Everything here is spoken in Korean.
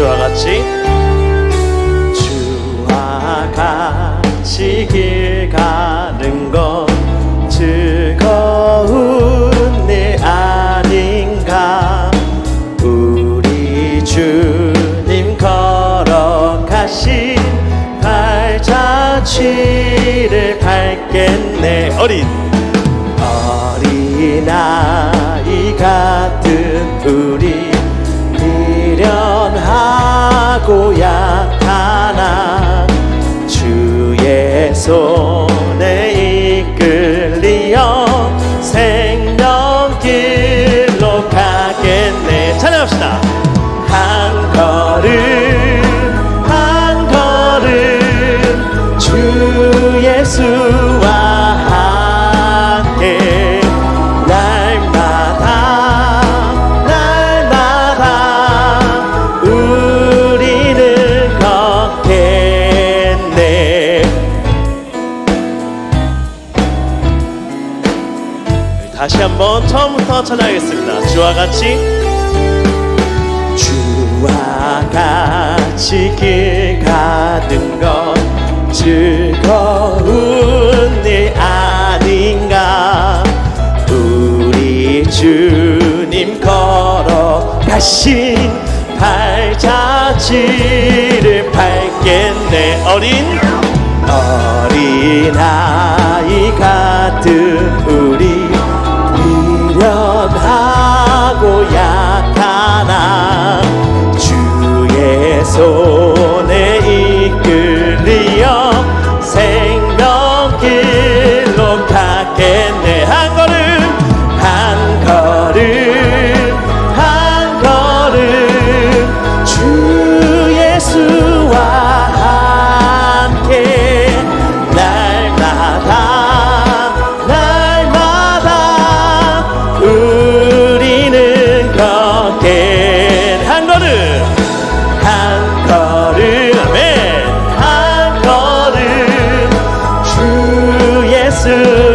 주와 같이. 주와 같이 길 가는 것 즐거운 내 아닌가? 우리 주님 걸어가신 발자취를 밟겠네. 어린. 어린아이 같은 우리 so 다시 한번 처음부터 찾아가겠습니다. 주와 같이. 주와 같이 길 가는 것 즐거운 일 아닌가? 우리 주님 걸어가신 발자취를 밝겠네 어린. 어린아이 같은 Yeah.